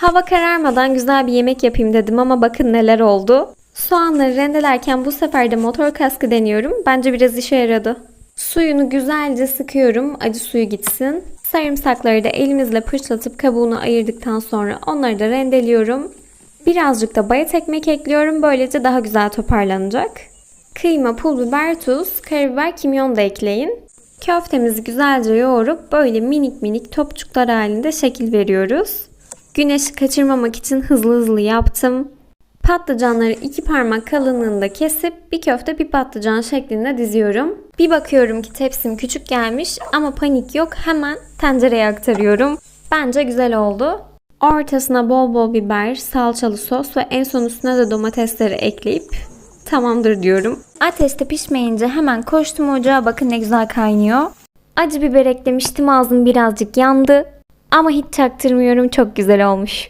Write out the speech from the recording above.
Hava kararmadan güzel bir yemek yapayım dedim ama bakın neler oldu. Soğanları rendelerken bu sefer de motor kaskı deniyorum. Bence biraz işe yaradı. Suyunu güzelce sıkıyorum. Acı suyu gitsin. Sarımsakları da elimizle pırçlatıp kabuğunu ayırdıktan sonra onları da rendeliyorum. Birazcık da bayat ekmek ekliyorum. Böylece daha güzel toparlanacak. Kıyma, pul biber, tuz, karabiber, kimyon da ekleyin. Köftemizi güzelce yoğurup böyle minik minik topçuklar halinde şekil veriyoruz. Güneşi kaçırmamak için hızlı hızlı yaptım. Patlıcanları iki parmak kalınlığında kesip bir köfte bir patlıcan şeklinde diziyorum. Bir bakıyorum ki tepsim küçük gelmiş ama panik yok hemen tencereye aktarıyorum. Bence güzel oldu. Ortasına bol bol biber, salçalı sos ve en son üstüne de domatesleri ekleyip tamamdır diyorum. Ateşte pişmeyince hemen koştum ocağa bakın ne güzel kaynıyor. Acı biber eklemiştim ağzım birazcık yandı. Ama hiç çaktırmıyorum çok güzel olmuş.